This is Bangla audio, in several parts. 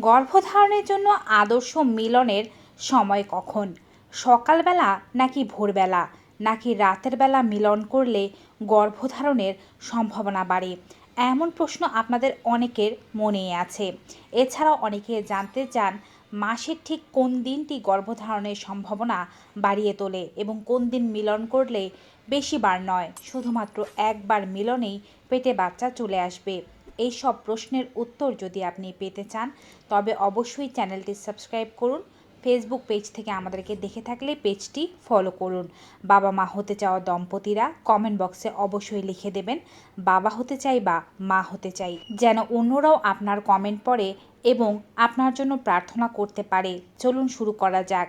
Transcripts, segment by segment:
গর্ভধারণের জন্য আদর্শ মিলনের সময় কখন? সকালবেলা নাকি ভোরবেলা? নাকি রাতের বেলা মিলন করলে গর্ভধারণের সম্ভাবনা বাড়ে? এমন প্রশ্ন আপনাদের অনেকের মনেই আছে। এছাড়াও অনেকে জানতে চান, মাসের ঠিক কোন দিনটি গর্ভধারণের সম্ভাবনা বাড়িয়ে তোলে এবং কোন দিন মিলন করলে বেশি বার নয়? শুধুমাত্র একবার মিলনেই পেটে বাচ্চা চলে আসবে। এই সব প্রশ্নের উত্তর যদি আপনি পেতে চান, তবে অবশ্যই চ্যানেলটি সাবস্ক্রাইব করুন। ফেসবুক পেজ থেকে আমাদেরকে দেখে থাকলে পেজটি ফলো করুন। বাবা মা হতে চাওয়া দম্পতিরা কমেন্ট বক্সে অবশ্যই লিখে দেবেন, বাবা হতে চাই বা মা হতে চাই, যেন অন্যরাও আপনার কমেন্ট পড়ে এবং আপনার জন্য প্রার্থনা করতে পারে। চলুন শুরু করা যাক।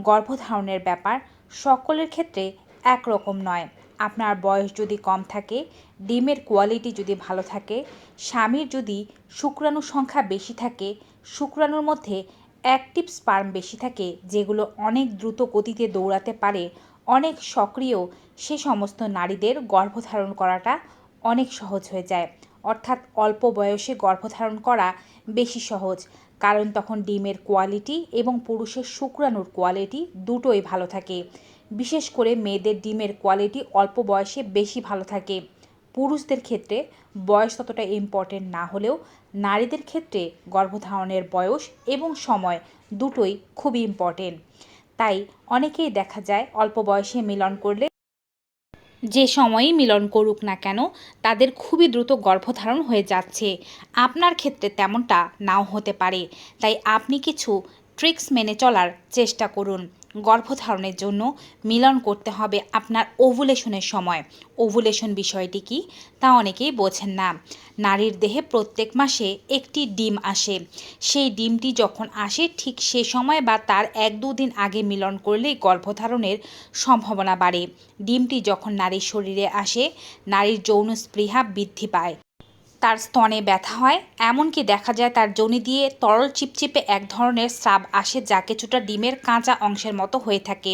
গর্ভধারণের ব্যাপার সকলের ক্ষেত্রে একরকম নয়। আপনার বয়স যদি কম থাকে, ডিমের কোয়ালিটি যদি ভালো থাকে, স্বামীর যদি শুক্রাণু সংখ্যা বেশি থাকে, শুক্রাণুর মধ্যে অ্যাক্টিভ স্পার্ম বেশি থাকে, যেগুলো অনেক দ্রুত গতিতে দৌড়াতে পারে, অনেক সক্রিয়, সে সমস্ত নারীদের গর্ভধারণ করাটা অনেক সহজ হয়ে যায়। অর্থাৎ অল্প বয়সে গর্ভধারণ করা বেশি সহজ, কারণ তখন ডিমের কোয়ালিটি এবং পুরুষের শুক্রাণুর কোয়ালিটি দুটোই ভালো থাকে। বিশেষ করে মেয়েদের ডিমের কোয়ালিটি অল্প বয়সে বেশি ভালো থাকে। পুরুষদের ক্ষেত্রে বয়স ততটা ইম্পর্টেন্ট না হলেও নারীদের ক্ষেত্রে গর্ভধারণের বয়স এবং সময় দুটোই খুবই ইম্পর্টেন্ট তাই অনেকেই দেখা যায় অল্প বয়সে মিলন করলে যে সময়ই মিলন করুক না কেন তাদের খুবই দ্রুত গর্ভধারণ হয়ে যাচ্ছে। আপনার ক্ষেত্রে তেমনটা নাও হতে পারে। তাই আপনি কিছু ট্রিক্স মেনে চলার চেষ্টা করুন। গর্ভধারণের জন্য মিলন করতে হবে আপনার ওভুলেশনের সময়। ওভুলেশন বিষয়টি কি? তা অনেকেই বোঝেন না। নারীর দেহে প্রত্যেক মাসে একটি ডিম আসে। সেই ডিমটি যখন আসে, ঠিক সে সময় বা তার এক দুদিন আগে মিলন করলেই গর্ভধারণের সম্ভাবনা বাড়ে। ডিমটি যখন নারীর শরীরে আসে, নারীর যৌন স্পৃহা বৃদ্ধি পায়। তার স্তনে ব্যথা হয়, এমনকি দেখা যায় তার জনি দিয়ে তরল চিপচিপে এক ধরনের স্রাব আসে যা কিছুটা ডিমের কাঁচা অংশের মতো হয়ে থাকে।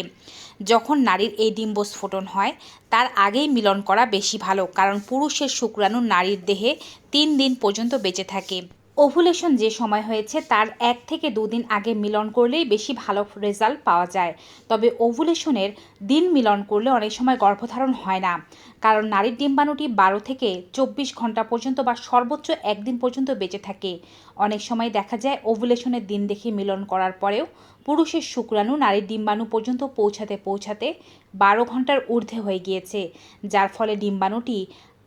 যখন নারীর এই ডিম্ব স্ফোটন হয়, তার আগেই মিলন করা বেশি ভালো, কারণ পুরুষের শুক্রাণু নারীর দেহে তিন দিন পর্যন্ত বেঁচে থাকে। ওভুলেশন যে সময় হয়েছে, তার এক থেকে দুদিন আগে মিলন করলেই বেশি ভালো রেজাল্ট পাওয়া যায়। তবে ওভুলেশনের দিন মিলন করলে অনেক সময় গর্ভধারণ হয় না। কারণ নারীর ডিম্বাণুটি বারো থেকে চব্বিশ ঘণ্টা পর্যন্ত বা সর্বোচ্চ একদিন পর্যন্ত বেঁচে থাকে। অনেক সময় দেখা যায় ওভুলেশনের দিন দেখে মিলন করার পরেও পুরুষের শুক্রাণু নারীর ডিম্বাণু পর্যন্ত পৌঁছাতে পৌঁছাতে বারো ঘণ্টার ঊর্ধ্বে হয়ে গিয়েছে, যার ফলে ডিম্বাণুটি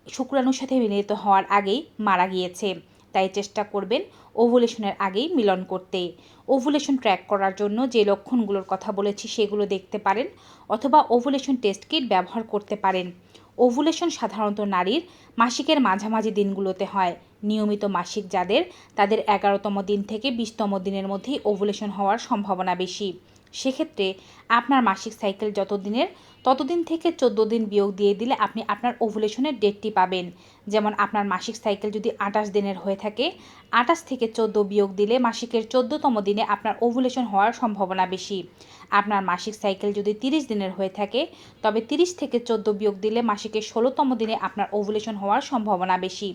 শুক্রাণুর সাথে মিলিত হওয়ার আগেই মারা গিয়েছে। তাই চেষ্টা করবেন ওভুলেশনের আগেই মিলন করতে। ওভুলেশন ট্র্যাক করার জন্য যে লক্ষণগুলোর কথা বলেছি সেগুলো দেখতে পারেন অথবা ওভুলেশন টেস্ট কিট ব্যবহার করতে পারেন। ওভুলেশন সাধারণত নারীর মাসিকের মাঝামাঝি দিনগুলোতে হয়। নিয়মিত মাসিক যাদের তাদের এগারোতম দিন থেকে বিশতম দিনের মধ্যেই ওভুলেশন হওয়ার সম্ভাবনা বেশি। সেক্ষেত্রে আপনার মাসিক সাইকেল যত দিনের ততদিন থেকে চোদ্দ দিন বিয়োগ দিয়ে দিলে আপনি আপনার ওভুলেশনের ডেটটি পাবেন। যেমন আপনার মাসিক সাইকেল যদি আঠাশ দিনের হয়ে থাকে, আঠাশ থেকে চোদ্দ বিয়োগ দিলে মাসিকের চোদ্দোতম দিনে আপনার ওভুলেশন হওয়ার সম্ভাবনা বেশি। আপনার মাসিক সাইকেল যদি তিরিশ দিনের হয়ে থাকে, তবে তিরিশ থেকে চোদ্দ বিয়োগ দিলে মাসিকের ষোলোতম দিনে আপনার ওভুলেশন হওয়ার সম্ভাবনা বেশি।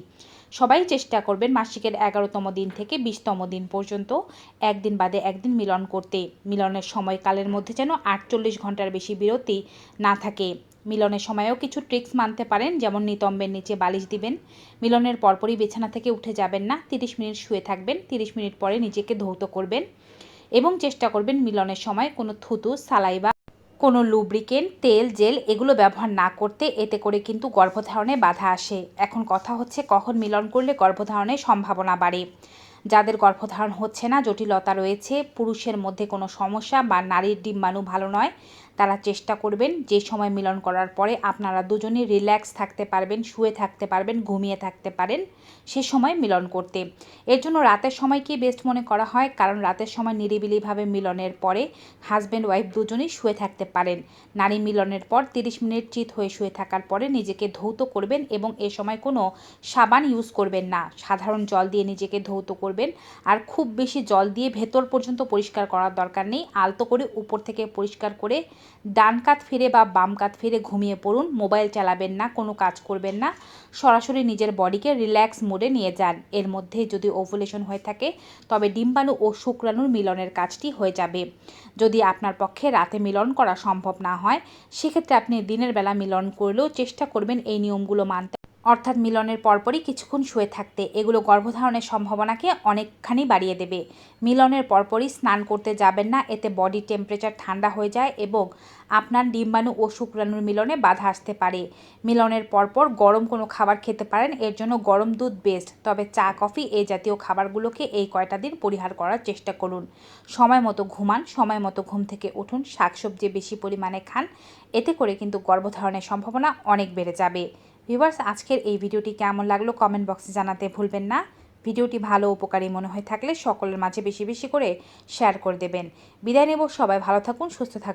সবাই চেষ্টা করবেন মাসিকের এগারোতম দিন থেকে বিশতম দিন পর্যন্ত একদিন বাদে একদিন মিলন করতে। মিলনের সময়কালের মধ্যে যেন আটচল্লিশ ঘণ্টার বেশি বিরতি না থাকে। মিলনের সময়েও কিছু ট্রিক্স মানতে পারেন, যেমন নিতম্বের নিচে বালিশ দিবেন। মিলনের পরপরই বিছানা থেকে উঠে যাবেন না, তিরিশ মিনিট শুয়ে থাকবেন, তিরিশ মিনিট পরে নিজেকে ধৌত করবেন। এবং চেষ্টা করবেন মিলনের সময় কোনো থুতু সালাই বা কোনো লুব্রিকেন্ট তেল জেল এগুলো ব্যবহার না করতে এতে করে কিন্তু গর্ভধারণে বাধা আসে। এখন কথা হচ্ছে কখন মিলন করলে গর্ভধারণের সম্ভাবনা বাড়ে। যাদের গর্ভধারণ হচ্ছে না, জটিলতা রয়েছে, পুরুষের মধ্যে কোনো সমস্যা বা নারীর ডিম্বাণু ভালো নয়। তারা চেষ্টা করবেন যে সময় মিলন করার পরে আপনারা দুজনেই রিল্যাক্স থাকতে পারবেন, শুয়ে থাকতে পারবেন, ঘুমিয়ে থাকতে পারেন সে সময় মিলন করতে। এর জন্য রাতের সময়কেই বেস্ট মনে করা হয়, কারণ রাতের সময় নিরিবিলিভাবে মিলনের পরে হাজব্যান্ড ওয়াইফ দুজনেই শুয়ে থাকতে পারেন। নারী মিলনের পর তিরিশ মিনিট চিত হয়ে শুয়ে থাকার পরে নিজেকে ধৌত করবেন এবং এ সময় কোনো সাবান ইউজ করবেন না। সাধারণ জল দিয়ে নিজেকে ধৌত করবেন আর খুব বেশি জল দিয়ে ভেতর পর্যন্ত পরিষ্কার করার দরকার নেই। আলতো করে উপর থেকে পরিষ্কার করে ডান কাত ফিরে বা বাম কাত ফিরে ঘুমিয়ে পড়ুন, মোবাইল চালাবেন না, কোনো কাজ করবেন না, সরাসরি নিজের বডিকে রিল্যাক্স মোডে নিয়ে যান। এর মধ্যে যদি ওভুলেশন হয়ে থাকে, তবে ডিম্বাণু ও শুক্রাণুর মিলনের কাজটি হয়ে যাবে। যদি আপনার পক্ষে রাতে মিলন করা সম্ভব না হয়, সেক্ষেত্রে আপনি দিনের বেলা মিলন করলেও চেষ্টা করবেন এই নিয়মগুলো মানতে। অর্থাৎ মিলনের পরপরই কিছুক্ষণ শুয়ে থাকতে। এগুলো গর্ভধারণের সম্ভাবনাকে অনেকখানি বাড়িয়ে দেবে। মিলনের পরপরই স্নান করতে যাবেন না, এতে বডি টেম্পারেচার ঠান্ডা হয়ে যায় এবং আপনার ডিম্বাণু ও শুক্রাণুর মিলনে বাধা আসতে পারে। মিলনের পরপর গরম কোনো খাবার খেতে পারেন, এর জন্য গরম দুধ বেস্ট তবে চা, কফি এই জাতীয় খাবারগুলোকে এই কয়টা দিন পরিহার করার চেষ্টা করুন। সময় মতো ঘুমান, সময় মতো ঘুম থেকে উঠুন, শাকসবজি বেশি পরিমাণে খান, এতে করে কিন্তু গর্ভধারণের সম্ভাবনা অনেক বেড়ে যাবে। ভিউয়ার্স, আজকের এই ভিডিওটি কেমন লাগল কমেন্ট বক্সে জানাতে ভুলবেন না। ভিডিওটি ভালো উপকারী মনে হয়ে থাকলে সকলের মাঝে বেশি বেশি করে শেয়ার করে দেবেন। বিদায় নেব, সবাই ভালো থাকুন, সুস্থ থাকুন।